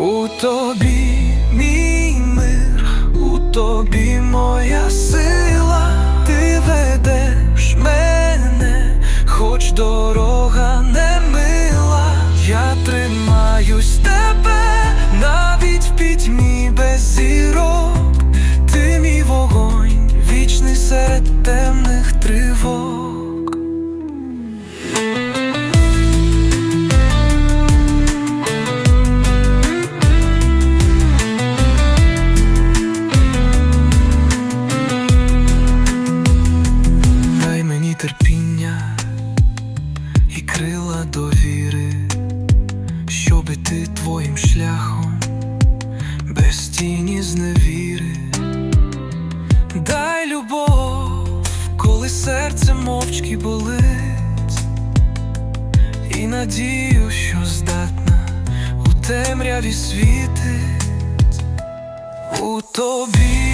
У тобі мій мир, у тобі моя сила, ти ведеш мене, хоч дорога не мила, я тримаюсь тебе навіть в пітьмі без зірок, ти мій вогонь, вічний серед темних тривог. Крила довіри, щоб іти твоїм шляхом без тіні зневіри. Дай любов, коли серце мовчки болить, і надію, що здатна у темряві світить у тобі.